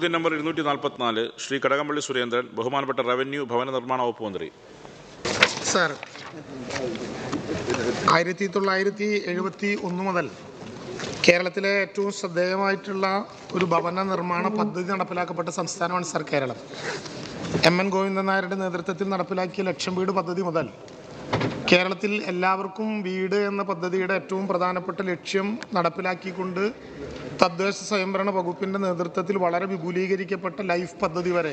ചോദ്യം നമ്പർ ഇരുന്നൂറ്റി നാൽപ്പത്തിനാല് ശ്രീ കടകംപള്ളി സുരേന്ദ്രൻ ബഹുമാനപ്പെട്ട റവന്യൂ ഭവന നിർമ്മാണ വകുപ്പ് മന്ത്രി. സാർ ആയിരത്തി തൊള്ളായിരത്തി എഴുപത്തി ഒന്ന് മുതൽ കേരളത്തിലെ ഏറ്റവും ശ്രദ്ധേയമായിട്ടുള്ള ഒരു ഭവന നിർമ്മാണ പദ്ധതി നടപ്പിലാക്കപ്പെട്ട സംസ്ഥാനമാണ് sir Keralam. M. N. Govindan നായരുടെ നേതൃത്വത്തിൽ നടപ്പിലാക്കിയ ലക്ഷം വീട് പദ്ധതി മുതൽ കേരളത്തിൽ എല്ലാവർക്കും വീട് എന്ന പദ്ധതിയുടെ ഏറ്റവും പ്രധാനപ്പെട്ട ലക്ഷ്യം നടപ്പിലാക്കിക്കൊണ്ട് തദ്ദേശ സ്വയംഭരണ വകുപ്പിന്റെ നേതൃത്വത്തിൽ വളരെ വിപുലീകരിക്കപ്പെട്ട ലൈഫ് പദ്ധതി വരെ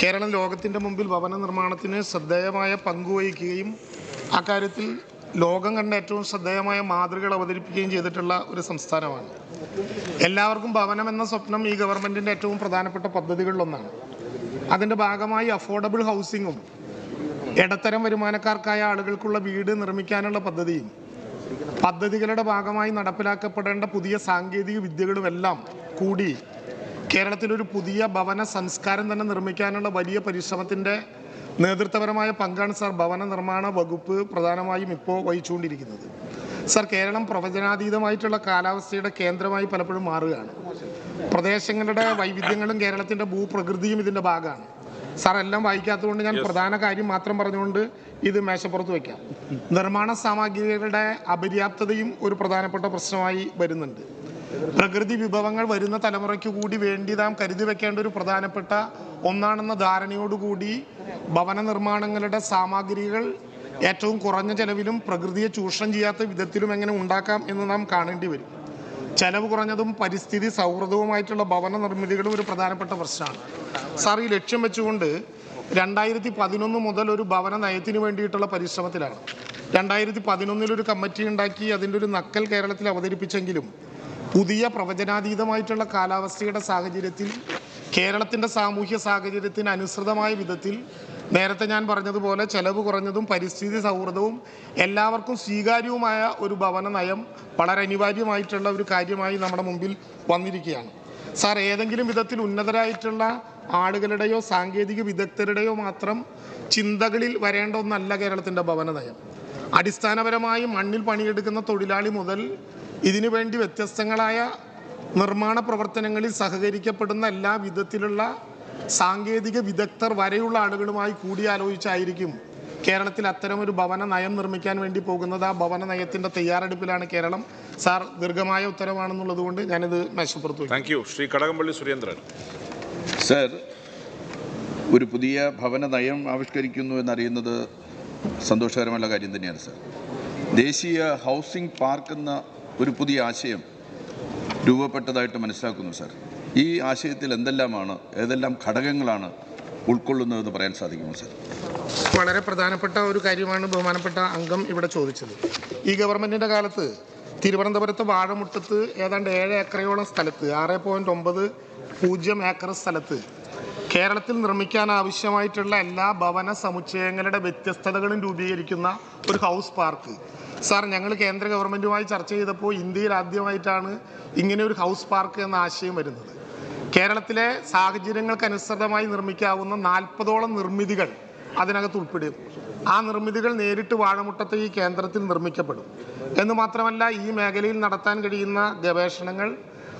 കേരളം ലോകത്തിന്റെ മുമ്പിൽ ഭവന നിർമ്മാണത്തിന് ശ്രദ്ധേയമായ പങ്കുവഹിക്കുകയും അക്കാര്യത്തിൽ ലോകം കണ്ട ഏറ്റവും ശ്രദ്ധേയമായ മാതൃകകൾ അവതരിപ്പിക്കുകയും ചെയ്തിട്ടുള്ള ഒരു സംസ്ഥാനമാണ്. എല്ലാവർക്കും ഭവനം എന്ന സ്വപ്നം ഈ ഗവൺമെന്റിന്റെ ഏറ്റവും പ്രധാനപ്പെട്ട പദ്ധതികളിലൊന്നാണ്. അതിന്റെ ഭാഗമായി അഫോർഡബിൾ ഹൗസിങ്ങും ഇടത്തരം വരുമാനക്കാർക്കായ ആളുകൾക്കുള്ള വീട് നിർമ്മിക്കാനുള്ള പദ്ധതിയും പദ്ധതികളുടെ ഭാഗമായി നടപ്പിലാക്കപ്പെടേണ്ട പുതിയ സാങ്കേതിക വിദ്യകളുമെല്ലാം കൂടി കേരളത്തിലൊരു പുതിയ ഭവന സംസ്കാരം തന്നെ നിർമ്മിക്കാനുള്ള വലിയ പരിശ്രമത്തിന്റെ നേതൃത്വപരമായ പങ്കാണ് സാർ ഭവന നിർമ്മാണ വകുപ്പ് പ്രധാനമായും ഇപ്പോൾ വഹിച്ചുകൊണ്ടിരിക്കുന്നത്. സാർ കേരളം പ്രവചനാതീതമായിട്ടുള്ള കാലാവസ്ഥയുടെ കേന്ദ്രമായി പലപ്പോഴും മാറുകയാണ്. പ്രദേശങ്ങളുടെ വൈവിധ്യങ്ങളും കേരളത്തിന്റെ ഭൂപ്രകൃതിയും ഇതിന്റെ ഭാഗമാണ്. സാർ എല്ലാം വായിക്കാത്തതുകൊണ്ട് ഞാൻ പ്രധാന കാര്യം മാത്രം പറഞ്ഞുകൊണ്ട് ഇത് മേശപ്പുറത്ത് വയ്ക്കാം നിർമ്മാണ സാമഗ്രികളുടെ അപര്യാപ്തതയും ഒരു പ്രധാനപ്പെട്ട പ്രശ്നമായി വരുന്നുണ്ട്. പ്രകൃതി വിഭവങ്ങൾ വരുന്ന തലമുറയ്ക്ക് കൂടി വേണ്ടി നാം കരുതി വെക്കേണ്ട ഒരു പ്രധാനപ്പെട്ട ഒന്നാണെന്ന ധാരണയോടുകൂടി ഭവന നിർമ്മാണങ്ങളുടെ സാമഗ്രികൾ ഏറ്റവും കുറഞ്ഞ ചെലവിലും പ്രകൃതിയെ ചൂഷണം ചെയ്യാത്ത വിധത്തിലും എങ്ങനെ ഉണ്ടാക്കാം എന്ന് നാം കാണേണ്ടി വരും. ചെലവ് കുറഞ്ഞതും പരിസ്ഥിതി സൗഹൃദവുമായിട്ടുള്ള ഭവന നിർമ്മിതികളും ഒരു പ്രധാനപ്പെട്ട പ്രശ്നമാണ്. സാർ ഈ ലക്ഷ്യം വെച്ചുകൊണ്ട് രണ്ടായിരത്തി പതിനൊന്ന് മുതൽ ഒരു ഭവന നയത്തിന് വേണ്ടിയിട്ടുള്ള പരിശ്രമത്തിലാണ്. രണ്ടായിരത്തി പതിനൊന്നിൽ ഒരു കമ്മിറ്റി ഉണ്ടാക്കി അതിന്റെ ഒരു നക്കൽ കേരളത്തിൽ അവതരിപ്പിച്ചെങ്കിലും പുതിയ പ്രവചനാതീതമായിട്ടുള്ള കാലാവസ്ഥയുടെ സാഹചര്യത്തിൽ കേരളത്തിന്റെ സാമൂഹ്യ സാഹചര്യത്തിന് അനുസൃതമായ വിധത്തിൽ നേരത്തെ ഞാൻ പറഞ്ഞതുപോലെ ചെലവ് കുറഞ്ഞതും പരിസ്ഥിതി സൗഹൃദവും എല്ലാവർക്കും സ്വീകാര്യവുമായ ഒരു ഭവന നയം വളരെ അനിവാര്യമായിട്ടുള്ള ഒരു കാര്യമായി നമ്മുടെ മുമ്പിൽ വന്നിരിക്കുകയാണ്. സാർ ഏതെങ്കിലും വിധത്തിൽ ഉന്നതരായിട്ടുള്ള ആളുകളുടെയോ സാങ്കേതിക വിദഗ്ധരുടെയോ മാത്രം ചിന്തകളിൽ വരേണ്ട ഒന്നല്ല കേരളത്തിന്റെ ഭവന നയം അടിസ്ഥാനപരമായി മണ്ണിൽ പണിയെടുക്കുന്ന തൊഴിലാളി മുതൽ ഇതിനു വേണ്ടി വ്യത്യസ്തങ്ങളായ നിർമ്മാണ പ്രവർത്തനങ്ങളിൽ സഹകരിക്കപ്പെടുന്ന എല്ലാ വിധത്തിലുള്ള സാങ്കേതിക വിദഗ്ധർ വരെയുള്ള ആളുകളുമായി കൂടിയാലോചിച്ചായിരിക്കും കേരളത്തിൽ അത്തരമൊരു ഭവന നയം നിർമ്മിക്കാൻ വേണ്ടി പോകുന്നത്. ആ ഭവന നയത്തിന്റെ തയ്യാറെടുപ്പിലാണ് കേരളം. സാർ ദീർഘമായ ഉത്തരവാണെന്നുള്ളത് കൊണ്ട് ഞാനിത് വയ്ക്കും thank you Shri Kadakampally Surendran. Sir ഒരു പുതിയ ഭവന നയം ആവിഷ്കരിക്കുന്നു എന്നറിയുന്നത് സന്തോഷകരമായ കാര്യം തന്നെയാണ് സർ. ദേശീയ ഹൗസിംഗ് പാർക്ക് എന്ന ഒരു പുതിയ ആശയം രൂപപ്പെട്ടതായിട്ട് മനസ്സിലാക്കുന്നു സർ. ഈ ആശയത്തിൽ എന്തെല്ലാമാണ് ഏതെല്ലാം ഘടകങ്ങളാണ് ഉൾക്കൊള്ളുന്നതെന്ന് പറയാൻ സാധിക്കുമോ സർ? വളരെ പ്രധാനപ്പെട്ട ഒരു കാര്യമാണ് ബഹുമാനപ്പെട്ട അംഗം ഇവിടെ ചോദിച്ചത്. ഈ ഗവൺമെന്റിന്റെ കാലത്ത് തിരുവനന്തപുരത്ത് വാഴമുട്ടത്ത് ഏതാണ്ട് ഏഴ് ഏക്കറയോളം സ്ഥലത്ത് ആറ് പോയിന്റ് ഒമ്പത് പൂജ്യം ഏക്കർ സ്ഥലത്ത് കേരളത്തിൽ നിർമ്മിക്കാൻ ആവശ്യമായിട്ടുള്ള എല്ലാ ഭവന സമുച്ചയങ്ങളുടെ വ്യത്യസ്തതകളും രൂപീകരിക്കുന്ന ഒരു ഹൗസ് പാർക്ക്. സാർ ഞങ്ങൾ കേന്ദ്ര ഗവൺമെന്റുമായി ചർച്ച ചെയ്തപ്പോൾ ഇന്ത്യയിൽ ആദ്യമായിട്ടാണ് ഇങ്ങനെ ഒരു ഹൗസ് പാർക്ക് എന്ന ആശയം വരുന്നത്. കേരളത്തിലെ സാഹചര്യങ്ങൾക്കനുസൃതമായി നിർമ്മിക്കാവുന്ന നാൽപ്പതോളം നിർമ്മിതികൾ അതിനകത്ത് ഉൾപ്പെടും ആ നിർമ്മിതികൾ നേരിട്ട് വാഴമുട്ടത്തെ ഈ കേന്ദ്രത്തിൽ നിർമ്മിക്കപ്പെടും. എന്ന് മാത്രമല്ല ഈ മേഖലയിൽ നടത്താൻ കഴിയുന്ന ഗവേഷണങ്ങൾ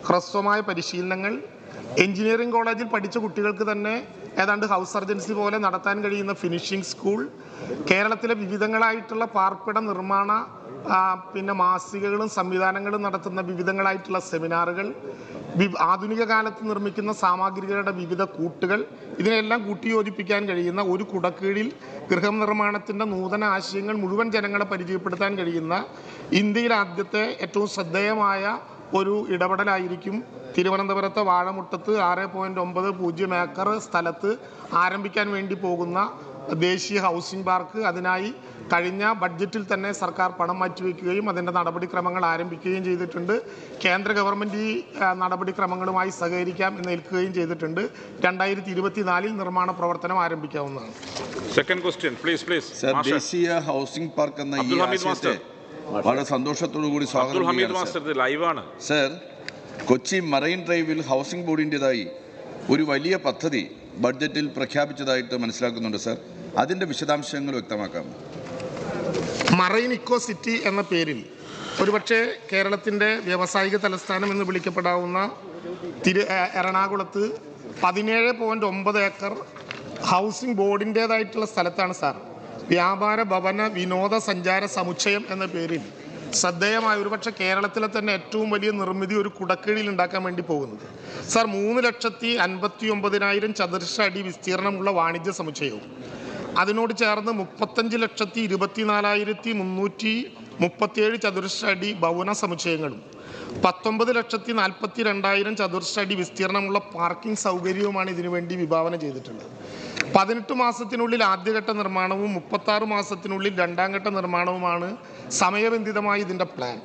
ഹ്രസ്വമായ പരിശീലനങ്ങൾ എഞ്ചിനീയറിംഗ് കോളേജിൽ പഠിച്ച കുട്ടികൾക്ക് തന്നെ ഏതാണ്ട് ഹൗസ് സർജൻസി പോലെ നടത്താൻ കഴിയുന്ന ഫിനിഷിംഗ് സ്കൂൾ കേരളത്തിലെ വിവിധങ്ങളായിട്ടുള്ള പാർപ്പിട നിർമ്മാണ പിന്നെ മാസികകളും സംവിധാനങ്ങളും നടത്തുന്ന വിവിധങ്ങളായിട്ടുള്ള സെമിനാറുകൾ ആധുനിക കാലത്ത് നിർമ്മിക്കുന്ന സാമഗ്രികളുടെ വിവിധ കൂട്ടുകൾ ഇതിനെല്ലാം കൂട്ടിയോജിപ്പിക്കാൻ കഴിയുന്ന ഒരു കുടക്കീഴിൽ ഗൃഹം നിർമ്മാണത്തിന്റെ നൂതന ആശയങ്ങൾ മുഴുവൻ ജനങ്ങളെ പരിചയപ്പെടുത്താൻ കഴിയുന്ന ഇന്ത്യയിലെ ആദ്യത്തെ ഏറ്റവും ശ്രദ്ധേയമായ ഒരു ഇടപെടലായിരിക്കും. തിരുവനന്തപുരത്തെ വാഴമുട്ടത്ത് ആറ് പോയിന്റ് ഒമ്പത് പൂജ്യം ഏക്കർ സ്ഥലത്ത് ആരംഭിക്കാൻ വേണ്ടി പോകുന്ന ദേശീയ ഹൗസിംഗ് പാർക്ക്. അതിനായി കഴിഞ്ഞ ബഡ്ജറ്റിൽ തന്നെ സർക്കാർ പണം മാറ്റിവെക്കുകയും അതിന്റെ നടപടിക്രമങ്ങൾ ആരംഭിക്കുകയും ചെയ്തിട്ടുണ്ട്. കേന്ദ്ര ഗവൺമെന്റ് ഈ നടപടിക്രമങ്ങളുമായി സഹകരിക്കാം എന്ന് ഏൽക്കുകയും ചെയ്തിട്ടുണ്ട്. രണ്ടായിരത്തി ഇരുപത്തിനാലിൽ നിർമ്മാണ പ്രവർത്തനം ആരംഭിക്കാവുന്നതാണ്. Second question please please sir ദേശീയ ഹൗസിംഗ് പാർക്ക് എന്ന ഈ വളരെ സന്തോഷത്തോടു കൂടി സ്വാഗതം അബ്ദുൽ ഹമീദ് സർ. മാസ്റ്റർ ലൈവാണ്. സർ. കൊച്ചി മറൈൻ ഡ്രൈവിൽ ഹൗസിംഗ് ബോർഡിന്റെതായി ഒരു വലിയ പദ്ധതി ബഡ്ജറ്റിൽ പ്രഖ്യാപിച്ചതായിട്ട് മനസ്സിലാക്കുന്നുണ്ട് സർ. അതിന്റെ വിശദാംശങ്ങൾ വ്യക്തമാക്കാം. മറൈൻ ഇക്കോ സിറ്റി എന്ന പേരിൽ ഒരുപക്ഷെ കേരളത്തിന്റെ വ്യാവസായിക തലസ്ഥാനം എന്ന് വിളിക്കപ്പെടാവുന്ന തിരു എറണാകുളത്ത് പതിനേഴ് പോയിന്റ് ഒമ്പത് ഏക്കർ ഹൗസിംഗ് ബോർഡിന്റേതായിട്ടുള്ള സ്ഥലത്താണ് സാർ. വ്യാപാര ഭവന വിനോദസഞ്ചാര സമുച്ചയം എന്ന പേരിൽ ശ്രദ്ധേയമായ ഒരുപക്ഷെ കേരളത്തിലെ തന്നെ ഏറ്റവും വലിയ നിർമ്മിതി ഒരു കുടക്കീഴിൽ ഉണ്ടാക്കാൻ വേണ്ടി പോകുന്നത്. സാർ മൂന്ന് ലക്ഷത്തി അൻപത്തി ഒമ്പതിനായിരം ചതുരശ്ര അടി വിസ്തീർണമുള്ള വാണിജ്യ സമുച്ചയവും. അതിനോട് ചേർന്ന് മുപ്പത്തഞ്ച് ലക്ഷത്തി ഇരുപത്തിനാലായിരത്തി മുന്നൂറ്റി മുപ്പത്തിയേഴ് ചതുരശ്ര അടി ഭവന സമുച്ചയങ്ങളും പത്തൊമ്പത് ലക്ഷത്തി നാൽപ്പത്തി രണ്ടായിരം ചതുരശ്ര അടി വിസ്തീർണമുള്ള പാർക്കിംഗ് സൗകര്യവുമാണ് ഇതിനുവേണ്ടി വിഭാവന ചെയ്തിട്ടുള്ളത്. പതിനെട്ട് മാസത്തിനുള്ളിൽ ആദ്യഘട്ട നിർമ്മാണവും മുപ്പത്താറ് മാസത്തിനുള്ളിൽ രണ്ടാം ഘട്ട നിർമ്മാണവുമാണ് സമയബന്ധിതമായി ഇതിന്റെ പ്ലാൻ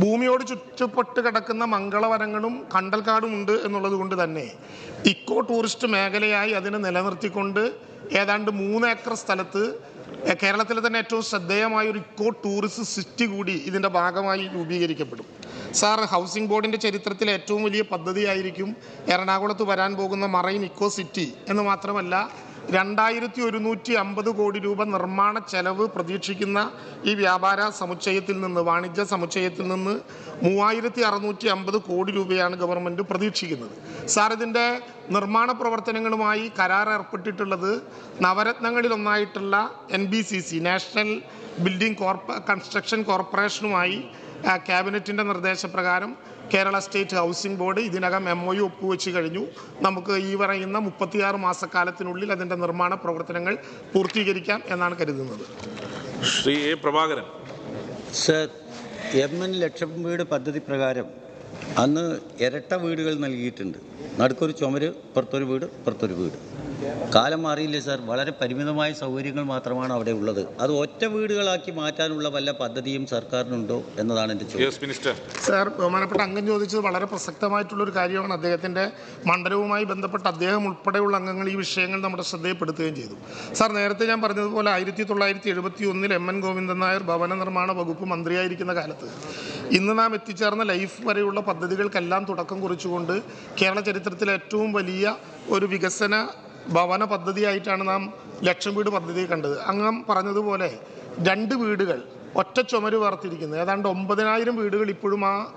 ഭൂമിയോട് ചുറ്റപ്പെട്ട് കിടക്കുന്ന മംഗളവനങ്ങളും കണ്ടൽക്കാടും ഉണ്ട് എന്നുള്ളത് കൊണ്ട് തന്നെ ഇക്കോ ടൂറിസ്റ്റ് മേഖലയായി അതിനെ നിലനിർത്തിക്കൊണ്ട് ഏതാണ്ട് മൂന്ന് ഏക്കർ സ്ഥലത്ത് കേരളത്തിലെ തന്നെ ഏറ്റവും ശ്രദ്ധേയമായ ഒരു ഇക്കോ ടൂറിസ്റ്റ് സിറ്റി കൂടി ഇതിന്റെ ഭാഗമായി രൂപീകരിക്കപ്പെടും. സാർ ഹൗസിംഗ് ബോർഡിന്റെ ചരിത്രത്തിലെ ഏറ്റവും വലിയ പദ്ധതിയായിരിക്കും എറണാകുളത്ത് വരാൻ പോകുന്ന മറൈൻ ഇക്കോ സിറ്റി എന്ന് മാത്രമല്ല രണ്ടായിരത്തി ഒരുന്നൂറ്റി അമ്പത് കോടി രൂപ നിർമ്മാണ ചെലവ് പ്രതീക്ഷിക്കുന്ന ഈ വ്യാപാര സമുച്ചയത്തിൽ നിന്ന് വാണിജ്യ സമുച്ചയത്തിൽ നിന്ന് മൂവായിരത്തി അറുന്നൂറ്റി അമ്പത് കോടി രൂപയാണ് ഗവൺമെന്റ് പ്രതീക്ഷിക്കുന്നത്. സാർ ഇതിന്റെ നിർമ്മാണ പ്രവർത്തനങ്ങളുമായി കരാർ ഏർപ്പെട്ടിട്ടുള്ളത് നവരത്നങ്ങളിലൊന്നായിട്ടുള്ള N B C C national building corp construction കോർപ്പറേഷനുമായി ക്യാബിനറ്റിന്റെ നിർദ്ദേശപ്രകാരം കേരള സ്റ്റേറ്റ് ഹൗസിംഗ് ബോർഡ് ഇതിനകം എം ഒ യു ഒപ്പുവെച്ച് കഴിഞ്ഞു. നമുക്ക് ഈ പറയുന്ന മുപ്പത്തിയാറ് മാസക്കാലത്തിനുള്ളിൽ അതിന്റെ നിർമ്മാണ പ്രവർത്തനങ്ങൾ പൂർത്തീകരിക്കാം എന്നാണ് കരുതുന്നത്. Shri A Prabhakaran. Sir M N ലക്ഷം വീട് പദ്ധതി പ്രകാരം അന്ന് ഇരട്ട വീടുകൾ നൽകിയിട്ടുണ്ട്. നടുക്കൊരു ചുമര് പുറത്തൊരു വീട് പുറത്തൊരു വീട്. കാലം മാറിയില്ലേ സാർ? വളരെ പരിമിതമായ സൗകര്യങ്ങൾ മാത്രമാണ് അവിടെ ഉള്ളത്. അത് ഒറ്റ വീടുകളാക്കി മാറ്റാനുള്ള വല്ല പദ്ധതിയും സർക്കാരിനുണ്ടോ എന്നതാണ് എന്റെ ചോദ്യം. യെസ് മിനിസ്റ്റർ സാർ ബഹുമാനപ്പെട്ട അംഗം ചോദിച്ചത് വളരെ പ്രസക്തമായിട്ടുള്ളൊരു കാര്യമാണ്. അദ്ദേഹത്തിന്റെ മണ്ഡലവുമായി ബന്ധപ്പെട്ട് അദ്ദേഹം ഉൾപ്പെടെയുള്ള അംഗങ്ങൾ ഈ വിഷയങ്ങൾ നമ്മുടെ ശ്രദ്ധയിൽപ്പെടുത്തുകയും ചെയ്തു. സാർ നേരത്തെ ഞാൻ പറഞ്ഞതുപോലെ ആയിരത്തി തൊള്ളായിരത്തി എഴുപത്തി ഒന്നിൽ എം എൻ ഗോവിന്ദൻ നായർ ഭവന നിർമ്മാണ വകുപ്പ് മന്ത്രിയായിരിക്കുന്ന കാലത്ത് ഇന്ന് നാം എത്തിച്ചേർന്ന ലൈഫ് വരെയുള്ള പദ്ധതികൾക്കെല്ലാം തുടക്കം കുറിച്ചുകൊണ്ട് കേരള ചരിത്രത്തിലെ ഏറ്റവും വലിയ ഒരു വികസന ഭവന പദ്ധതിയായിട്ടാണ് നാം ലക്ഷം വീട് പദ്ധതി കണ്ടത്. അങ്ങം പറഞ്ഞതുപോലെ രണ്ട് വീടുകൾ ഒറ്റ ചുമര് വാർത്തിരിക്കുന്നത്. ഏതാണ്ട് ഒമ്പതിനായിരം വീടുകൾ ഇപ്പോഴും ആ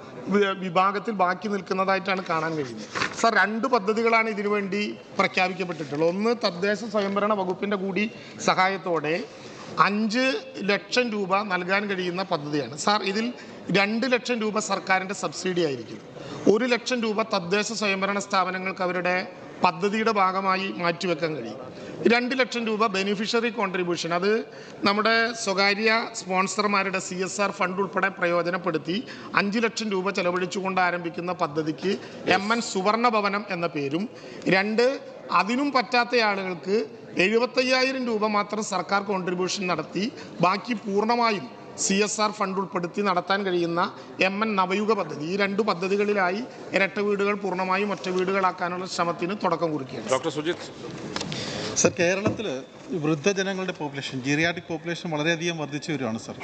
വിഭാഗത്തിൽ ബാക്കി നിൽക്കുന്നതായിട്ടാണ് കാണാൻ കഴിയുന്നത്. സർ രണ്ട് പദ്ധതികളാണ് ഇതിനുവേണ്ടി പ്രഖ്യാപിക്കപ്പെട്ടിട്ടുള്ളത്. ഒന്ന് തദ്ദേശ സ്വയംഭരണ വകുപ്പിന്റെ കൂടി സഹായത്തോടെ അഞ്ച് ലക്ഷം രൂപ നൽകാൻ കഴിയുന്ന പദ്ധതിയാണ്. സാർ ഇതിൽ രണ്ട് ലക്ഷം രൂപ സർക്കാരിന്റെ സബ്സിഡി ആയിരിക്കും. ഒരു ലക്ഷം രൂപ തദ്ദേശ സ്വയംഭരണ സ്ഥാപനങ്ങൾക്ക് അവരുടെ പദ്ധതിയുടെ ഭാഗമായി മാറ്റിവെക്കാൻ കഴിയും. രണ്ട് ലക്ഷം രൂപ ബെനിഫിഷ്യറി കോൺട്രിബ്യൂഷൻ അത് നമ്മുടെ സ്വകാര്യ സ്പോൺസർമാരുടെ സി എസ് ആർ ഫണ്ട് ഉൾപ്പെടെ പ്രയോജനപ്പെടുത്തി അഞ്ച് ലക്ഷം രൂപ ചെലവഴിച്ചുകൊണ്ട് ആരംഭിക്കുന്ന പദ്ധതിക്ക് എം എൻ സുവർണ ഭവനം എന്ന പേരും. രണ്ട് അതിനും പറ്റാത്ത ആളുകൾക്ക് എഴുപത്തയ്യായിരം രൂപ മാത്രം സർക്കാർ കോൺട്രിബ്യൂഷൻ നടത്തി ബാക്കി പൂർണമായും സി എസ് ആർ ഫണ്ട് ഉൾപ്പെടുത്തി നടത്താൻ കഴിയുന്ന എം എൻ നവയുഗ പദ്ധതി. ഈ രണ്ട് പദ്ധതികളിലായി ഇരട്ട വീടുകൾ പൂർണമായും ഒറ്റ വീടുകളാക്കാനുള്ള ശ്രമത്തിന് തുടക്കം കുറിക്കുകയാണ്. ഡോക്ടർ സുജിത്. സർ കേരളത്തിൽ വൃദ്ധജനങ്ങളുടെ പോപ്പുലേഷൻ ജീറിയാട്ടിക് പോപ്പുലേഷൻ വളരെയധികം വർദ്ധിച്ചു വരികയാണ് സർ.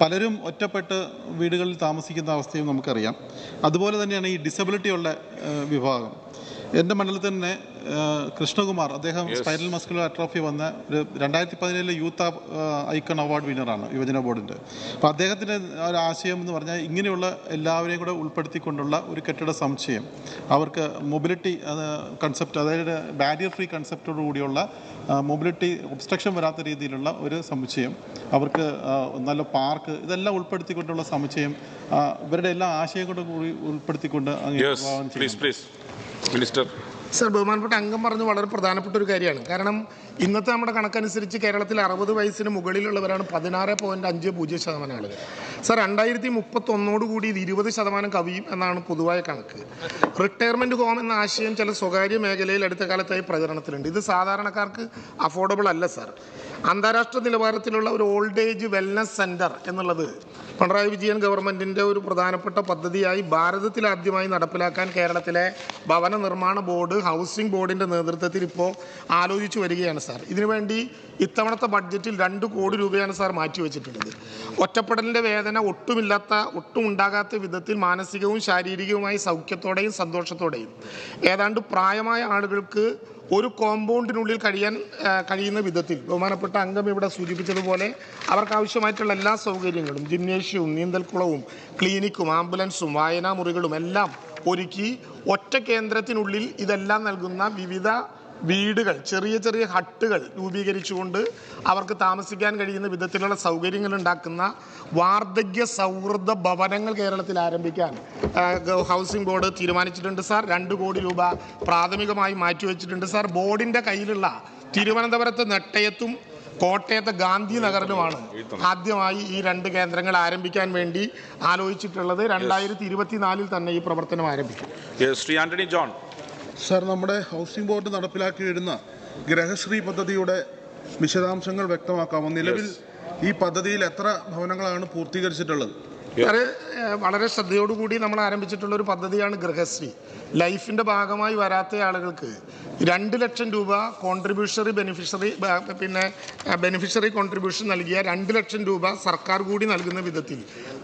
പലരും ഒറ്റപ്പെട്ട് വീടുകളിൽ താമസിക്കുന്ന അവസ്ഥയും നമുക്കറിയാം. അതുപോലെ തന്നെയാണ് ഈ ഡിസബിലിറ്റി ഉള്ള വിഭാഗം. എന്റെ മണ്ഡലത്തിൽ തന്നെ കൃഷ്ണകുമാർ അദ്ദേഹം സ്പൈനൽ മസ്കുലർ അട്രോഫി വന്ന ഒരു രണ്ടായിരത്തി പതിനേഴിലെ യൂത്ത് ഐക്കൺ അവാർഡ് വിന്നറാണ് യുവജന ബോർഡിന്റെ അപ്പോൾ അദ്ദേഹത്തിന്റെ ഒരു ആശയം എന്ന് പറഞ്ഞാൽ ഇങ്ങനെയുള്ള എല്ലാവരെയും കൂടെ ഉൾപ്പെടുത്തിക്കൊണ്ടുള്ള ഒരു കെട്ടിട സമുച്ചയം. അവർക്ക് മൊബിലിറ്റി കൺസെപ്റ്റ് അതായത് ബാരിയർ ഫ്രീ കൺസെപ്റ്റോടു കൂടിയുള്ള മൊബിലിറ്റി ഒബ്സ്ട്രക്ഷൻ വരാത്ത രീതിയിലുള്ള ഒരു സമുച്ചയം. അവർക്ക് നല്ല പാർക്ക് ഇതെല്ലാം ഉൾപ്പെടുത്തിക്കൊണ്ടുള്ള സമുച്ചയം ഇവരുടെ എല്ലാ ആശയങ്ങളും കൂടി ഉൾപ്പെടുത്തിക്കൊണ്ട് അങ്ങ് മിനിസ്റ്റർ സർ ബഹുമാനപ്പെട്ട അംഗം പറഞ്ഞു വളരെ പ്രധാനപ്പെട്ട ഒരു കാര്യമാണ്. കാരണം ഇന്നത്തെ നമ്മുടെ കണക്കനുസരിച്ച് കേരളത്തിൽ അറുപത് വയസ്സിന് മുകളിലുള്ളവരാണ് പതിനാറ് പോയിന്റ് അഞ്ച് പൂജ്യം ശതമാനം ആളുകൾ. സർ രണ്ടായിരത്തി മുപ്പത്തൊന്നോട് കൂടി ഇത് ഇരുപത് ശതമാനം കവിയും എന്നാണ് പൊതുവായ കണക്ക്. റിട്ടയർമെന്റ് ഹോം എന്ന ആശയം ചില സ്വകാര്യ മേഖലയിൽ അടുത്ത കാലത്തായി പ്രചരണത്തിലുണ്ട്. ഇത് സാധാരണക്കാർക്ക് അഫോർഡബിൾ അല്ല സർ. അന്താരാഷ്ട്ര നിലവാരത്തിലുള്ള ഒരു ഓൾഡ് ഏജ് വെൽനസ് സെന്റർ എന്നുള്ളത് പിണറായി വിജയൻ ഗവൺമെന്റിന്റെ ഒരു പ്രധാനപ്പെട്ട പദ്ധതിയായി ഭാരതത്തിൽ ആദ്യമായി നടപ്പിലാക്കാൻ കേരളത്തിലെ ഭവന നിർമ്മാണ ബോർഡ് ഹൗസിംഗ് ബോർഡിന്റെ നേതൃത്വത്തിൽ ഇപ്പോൾ ആലോചിച്ചു വരികയാണ് സാർ. ഇതിനുവേണ്ടി ഇത്തവണത്തെ ബഡ്ജറ്റിൽ രണ്ട് കോടി രൂപയാണ് സാർ മാറ്റിവെച്ചിട്ടുള്ളത് ഒറ്റപ്പെടലിന്റെ വേദന ഒട്ടുമില്ലാത്ത ഒട്ടും ഉണ്ടാകാത്ത വിധത്തിൽ മാനസികവും ശാരീരികവുമായി സൗഖ്യത്തോടെയും സന്തോഷത്തോടെയും. ഏതാണ്ട് പ്രായമായ ആളുകൾക്ക് ഒരു കോമ്പൗണ്ടിനുള്ളിൽ കഴിയാൻ കഴിയുന്ന വിധത്തിൽ ബഹുമാനപ്പെട്ട അംഗം ഇവിടെ സൂചിപ്പിച്ചതുപോലെ അവർക്ക് ആവശ്യമായിട്ടുള്ള എല്ലാ സൗകര്യങ്ങളും ജിംനേഷ്യവും നീന്തൽക്കുളവും ക്ലിനിക്കും ആംബുലൻസും വായനാ മുറികളും എല്ലാം ഒരുക്കി ഒറ്റ കേന്ദ്രത്തിനുള്ളിൽ ഇതെല്ലാം നൽകുന്ന വിവിധ വീടുകൾ ചെറിയ ചെറിയ ഹട്ടുകൾ രൂപീകരിച്ചുകൊണ്ട് അവർക്ക് താമസിക്കാൻ കഴിയുന്ന വിധത്തിലുള്ള സൗകര്യങ്ങൾ ഉണ്ടാക്കുന്ന വാർദ്ധക്യ സൗഹൃദ ഭവനങ്ങൾ കേരളത്തിൽ ആരംഭിക്കാൻ ഹൗസിംഗ് ബോർഡ് തീരുമാനിച്ചിട്ടുണ്ട് സാർ. രണ്ട് കോടി രൂപ പ്രാഥമികമായി മാറ്റിവെച്ചിട്ടുണ്ട് സാർ. ബോർഡിന്റെ കയ്യിലുള്ള തിരുവനന്തപുരത്ത് നെട്ടയത്തും കോട്ടയത്തെ ഗാന്ധിനഗറിലുമാണ് ആദ്യമായി ഈ രണ്ട് കേന്ദ്രങ്ങൾ ആരംഭിക്കാൻ വേണ്ടി ആലോചിച്ചിട്ടുള്ളത്. രണ്ടായിരത്തി ഇരുപത്തിനാലിൽ തന്നെ ഈ പ്രവർത്തനം ആരംഭിക്കും. ശ്രീ ആന്റണി ജോൺ സർ നമ്മുടെ ഹൗസിംഗ് ബോർഡ് നടപ്പിലാക്കി വരുന്ന ഗ്രഹശ്രീ പദ്ധതിയുടെ വിശദാംശങ്ങൾ വ്യക്തമാക്കാമോ? നിലവിൽ ഈ പദ്ധതിയിൽ എത്ര ഭവനങ്ങളാണ് പൂർത്തീകരിച്ചിട്ടുള്ളത്? ഏഹ്, വളരെ ശ്രദ്ധയോടുകൂടി നമ്മൾ ആരംഭിച്ചിട്ടുള്ള ഒരു പദ്ധതിയാണ് ഗൃഹശ്രീ. ലൈഫിന്റെ ഭാഗമായി വരാത്ത ആളുകൾക്ക് രണ്ട് ലക്ഷം രൂപ കോൺട്രിബ്യൂഷറി ബെനിഫിഷ്യറി പിന്നെ ബെനിഫിഷ്യറി കോൺട്രിബ്യൂഷൻ നൽകിയ രണ്ട് ലക്ഷം രൂപ സർക്കാർ കൂടി നൽകുന്ന വിധത്തിൽ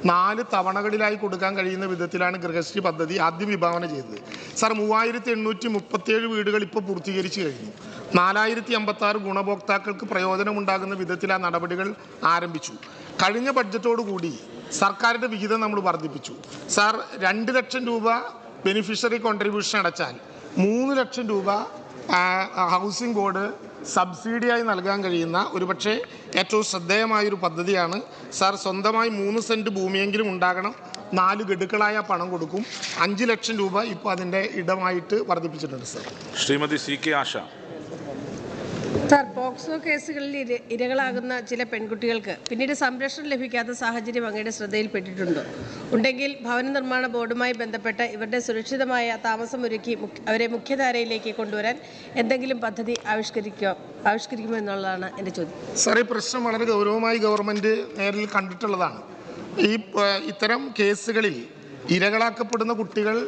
നാല് തവണകളിലായി കൊടുക്കാൻ കഴിയുന്ന വിധത്തിലാണ് ഗൃഹശ്രീ പദ്ധതി ആദ്യം വിഭാവന ചെയ്തത്. സാർ മൂവായിരത്തി എണ്ണൂറ്റി മുപ്പത്തിയേഴ് വീടുകൾ ഇപ്പോൾ പൂർത്തീകരിച്ചു കഴിഞ്ഞു. നാലായിരത്തി അമ്പത്തി ആറ് ഗുണഭോക്താക്കൾക്ക് പ്രയോജനമുണ്ടാകുന്ന വിധത്തിൽ ആ നടപടികൾ ആരംഭിച്ചു. കഴിഞ്ഞ ബഡ്ജറ്റോട് കൂടി സർക്കാരിന്റെ വിഹിതം നമ്മൾ വർദ്ധിപ്പിച്ചു. സാർ രണ്ട് ലക്ഷം രൂപ ബെനിഫിഷ്യറി കോൺട്രിബ്യൂഷൻ അടച്ചാൽ മൂന്ന് ലക്ഷം രൂപ ഹൗസിംഗ് ബോർഡ് സബ്സിഡിയായി നൽകാൻ കഴിയുന്ന ഒരുപക്ഷെ ഏറ്റവും ശ്രദ്ധേയമായൊരു പദ്ധതിയാണ്. സാർ സ്വന്തമായി മൂന്ന് സെന്റ് ഭൂമിയെങ്കിലും ഉണ്ടാകണം നാല് ഗഡുക്കളായ പണം കൊടുക്കും. അഞ്ച് ലക്ഷം രൂപ ഇപ്പോൾ അതിന്റെ ഇടമായിട്ട് വർദ്ധിപ്പിച്ചിട്ടുണ്ട് sir. Shrimati C K Asha sir POCSO കേസുകളിൽ ഇര ഇരകളാകുന്ന ചില പെൺകുട്ടികൾക്ക് പിന്നീട് സംരക്ഷണം ലഭിക്കാത്ത സാഹചര്യം അങ്ങയുടെ ശ്രദ്ധയിൽപ്പെട്ടിട്ടുണ്ടോ. ഉണ്ടെങ്കിൽ ഭവന നിർമ്മാണ ബോർഡുമായി ബന്ധപ്പെട്ട് ഇവരുടെ സുരക്ഷിതമായ താമസം ഒരുക്കി അവരെ മുഖ്യധാരയിലേക്ക് കൊണ്ടുവരാൻ എന്തെങ്കിലും പദ്ധതി ആവിഷ്കരിക്കുക ആവിഷ്കരിക്കുമോ എന്നുള്ളതാണ് എന്റെ ചോദ്യം. സാർ ഈ പ്രശ്നം വളരെ ഗൗരവമായി ഗവൺമെന്റ് നേരിൽ കണ്ടിട്ടുള്ളതാണ്. ഈ ഇത്തരം കേസുകളിൽ ഇരകളാക്കപ്പെടുന്ന കുട്ടികൾ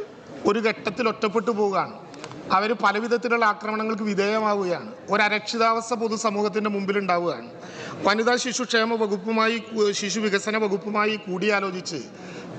ഒരു ഘട്ടത്തിൽ ഒറ്റപ്പെട്ടു പോവുകയാണ്. അവർ പല വിധത്തിലുള്ള ആക്രമണങ്ങൾക്ക് വിധേയമാവുകയാണ്. ഒരരക്ഷിതാവസ്ഥ പൊതുസമൂഹത്തിന്റെ മുമ്പിൽ ഉണ്ടാവുകയാണ് വനിതാ ശിശുക്ഷേമ വകുപ്പുമായി ശിശു വികസന വകുപ്പുമായി കൂടിയാലോചിച്ച്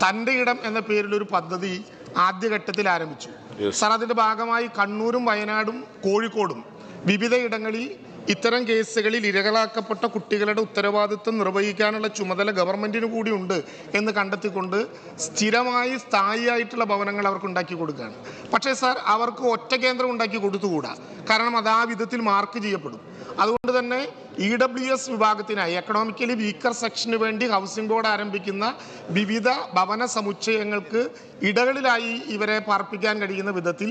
തന്റെ ഇടം എന്ന പേരിലൊരു പദ്ധതി ആദ്യഘട്ടത്തിൽ ആരംഭിച്ചു. സാർ അതിന്റെ ഭാഗമായി കണ്ണൂരും വയനാടും കോഴിക്കോടും വിവിധ ഇടങ്ങളിൽ ഇത്തരം കേസുകളിൽ ഇരകളാക്കപ്പെട്ട കുട്ടികളുടെ ഉത്തരവാദിത്വം നിർവഹിക്കാനുള്ള ചുമതല ഗവൺമെന്റിന് കൂടിയുണ്ട് എന്ന് കണ്ടെത്തിക്കൊണ്ട് സ്ഥിരമായി സ്ഥായിയായിട്ടുള്ള ഭവനങ്ങൾ അവർക്ക് ഉണ്ടാക്കി കൊടുക്കുകയാണ്. പക്ഷേ സാർ അവർക്ക് ഒറ്റ കേന്ദ്രം ഉണ്ടാക്കി കൊടുത്തുകൂടാ? കാരണം അത് ആ വിധത്തിൽ മാർക്ക് ചെയ്യപ്പെടും. അതുകൊണ്ട് തന്നെ ഇ ഡബ്ല്യു എസ് വിഭാഗത്തിനായി എക്കണോമിക്കലി വീക്കർ സെക്ഷന് വേണ്ടി ഹൗസിംഗ് ബോർഡ് ആരംഭിക്കുന്ന വിവിധ ഭവന സമുച്ചയങ്ങൾക്ക് ഇടകളിലായി ഇവരെ പാർപ്പിക്കാൻ കഴിയുന്ന വിധത്തിൽ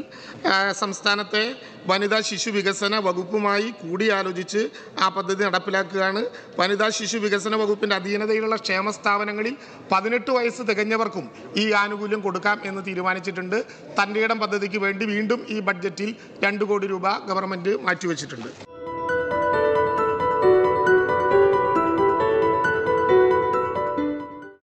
സംസ്ഥാനത്തെ വനിതാ ശിശു വികസന വകുപ്പുമായി കൂടിയാലോചിച്ച് ആ പദ്ധതി നടപ്പിലാക്കുകയാണ്. വനിതാ ശിശു വികസന വകുപ്പിന്റെ അധീനതയിലുള്ള ക്ഷേമ സ്ഥാപനങ്ങളിൽ പതിനെട്ട് വയസ്സ് തികഞ്ഞവർക്കും ഈ ആനുകൂല്യം കൊടുക്കാം എന്ന് തീരുമാനിച്ചിട്ടുണ്ട്. തന്റെ ഇടം പദ്ധതിക്ക് വേണ്ടി വീണ്ടും ഈ ബഡ്ജറ്റിൽ രണ്ട് കോടി രൂപ ഗവൺമെന്റ് മാറ്റിവെച്ചിട്ടുണ്ട്.